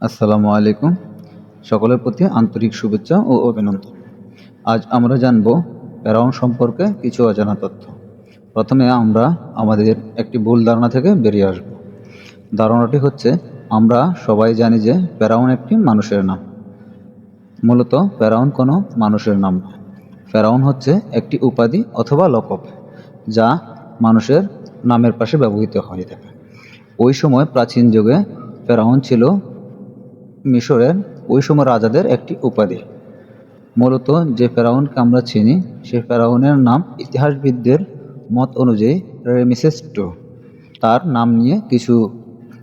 আসসালামু আলাইকুম। সকলের প্রতি আন্তরিক শুভেচ্ছা ও অভিনন্দন। আজ আমরা জানব প্যারাউন সম্পর্কে কিছু অজানা তথ্য। প্রথমে আমরা আমাদের একটি ভুল ধারণা থেকে বেরিয়ে আসব। ধারণাটি হচ্ছে, আমরা সবাই জানি যে প্যারাউন একটি মানুষের নাম। মূলত প্যারাউন কোনো মানুষের নাম নয়। ফেরাউন হচ্ছে একটি উপাধি অথবা লকব যা মানুষের নামের পাশে ব্যবহৃত হয়ে থাকে। ওই সময় প্রাচীন যুগে ফেরাউন ছিল মিশরের ওই সময় রাজাদের একটি উপাধি। মূলত যে ফেরাউনকে আমরা চিনি, সে ফেরাউনের নাম ইতিহাসবিদদের মত অনুযায়ী রেমিসেস টু। তার নাম নিয়ে কিছু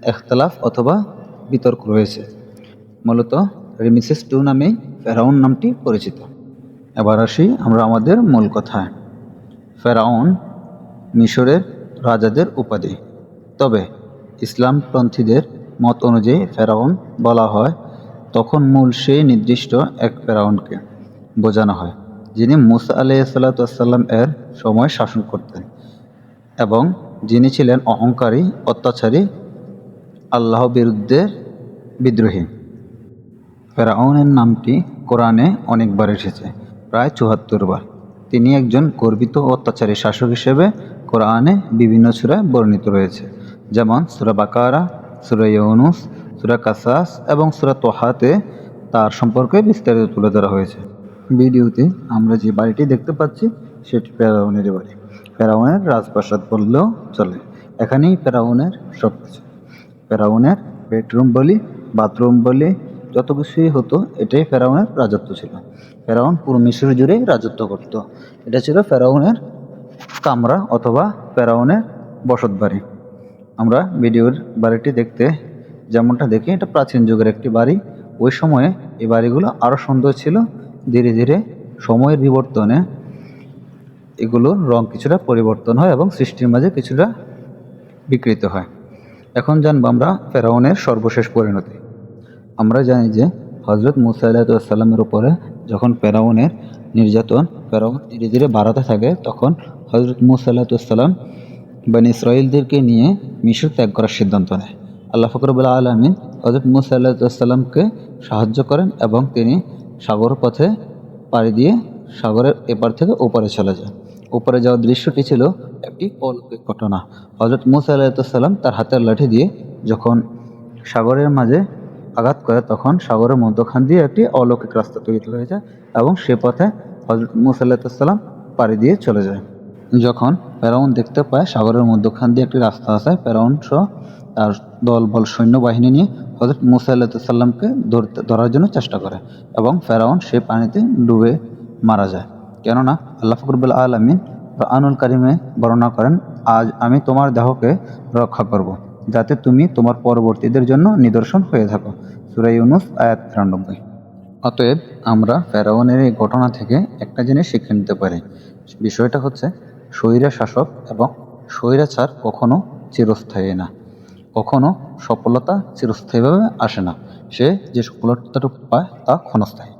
একতলাফ অথবা বিতর্ক রয়েছে। মূলত রেমিসেস টু নামেই ফেরাউন নামটি পরিচিত। এবার আসি আমরা আমাদের মূল কথায়। ফেরাউন মিশরের রাজাদের উপাধি। তবে ইসলামপন্থীদের মত অনুযায়ী ফেরাউন বলা হয় তখন মূল সেই নির্দিষ্ট এক ফেরাউনকে বোঝানো হয়, যিনি মুসা আলাইসাল্লাম এর সময় শাসন করতেন এবং যিনি ছিলেন অহংকারী, অত্যাচারী, আল্লাহ বিরুদ্ধে বিদ্রোহী। ফেরাউনের নামটি কোরআনে অনেকবার এসেছে, প্রায় চুয়াত্তর বার। তিনি একজন গর্বিত অত্যাচারী শাসক হিসেবে কোরআনে বিভিন্ন সুরায় বর্ণিত রয়েছে, যেমন সুরা বাকারা, সুরা ইউনুস সুরা কাসাস এবং সুরা তোহাতে তার সম্পর্কে বিস্তারিত তুলে ধরা হয়েছে। ভিডিওতে আমরা যে বাড়িটি দেখতে পাচ্ছি, সেটি প্যারাউনের বাড়ি। প্যারাউনের রাজপ্রাসাদ বললেও চলে। এখানেই প্যারাউনের সব কিছু। প্যারাউনের বেডরুম বলি, বাথরুম বলি, যত কিছুই হতো, এটাই ফেরাউনের রাজত্ব ছিল। ফেরাউন পুরো মিশর জুড়েই রাজত্ব করত। এটা ছিল ফেরাউনের কামরা অথবা ফেরাউনের বসত বাড়ি আমরা ভিডিওর বাড়িটি দেখতে যেমনটা দেখি, এটা প্রাচীন যুগের একটি বাড়ি। ওই সময়ে এই বাড়িগুলো আরও সুন্দর ছিল। ধীরে ধীরে সময়ের বিবর্তনে এগুলোর রং কিছুটা পরিবর্তন হয় এবং সৃষ্টির মাঝে কিছুটা বিকৃত হয়। এখন জানব আমরা ফেরাউনের সর্বশেষ পরিণতি। আমরা জানি যে হজরত মুসা উপরে যখন ফেরাউনের নির্যাতন, ফেরাউন ধীরে ধীরে বাড়াতে থাকে, তখন হজরত মুসা আলাহিসাল্লাম বানি ইসরায়েলদেরকে নিয়ে মিশর ত্যাগ করার সিদ্ধান্ত নেয়। আল্লাহ ফকরবুল্লা আলমিন হজরত মুসা আল্লাহিসাল্লামকে সাহায্য করেন এবং তিনি সাগর পথে পাড়ি দিয়ে সাগরের এপার থেকে ওপারে চলে যায় ওপারে যাওয়ার দৃশ্যটি ছিল একটি অলৌকিক ঘটনা। হজরত মুসা আলাহিসাল্লাম তার হাতের লাঠি দিয়ে যখন সাগরের মাঝে আঘাত করে, তখন সাগরের মধ্যখান দিয়ে একটি অলৌকিক রাস্তা তৈরি হয়ে যায় এবং সে পথে হজরত মুসা আল্লাহিসাল্লাম পাড়ি দিয়ে চলে যায়। যখন ফেরাউন দেখতে পায়, সাগরের মধ্যখান দিয়ে একটি রাস্তা আছে, ফেরাউন সহ তার দল বল সৈন্যবাহিনী নিয়ে হজরত মুসা আল্লাহিসাল্লামকে ধরতে, ধরার জন্য চেষ্টা করে এবং ফেরাউন সে পানিতে ডুবে মারা যায়। কেননা আল্লাহ ফকরবুল আলমিন আনুল কারিমে বর্ণনা করেন, আজ আমি তোমার দেহকে রক্ষা করব। যাতে তুমি তোমার পরবর্তীদের জন্য নিদর্শন হয়ে থাকো। সুরাই ইউনুস, আয়াত তিরানব্বই। অতএব আমরা ফেরাউনের এই ঘটনা থেকে একটা জিনিস শিক্ষা নিতে পারি। বিষয়টা হচ্ছে স্বৈরা শাসক এবং স্বৈরাচার কখনো চিরস্থায়ী না। কখনো সফলতা চিরস্থায়ীভাবে আসে না। সে যে সফলতাটুকু পায় তা ক্ষণস্থায়ী।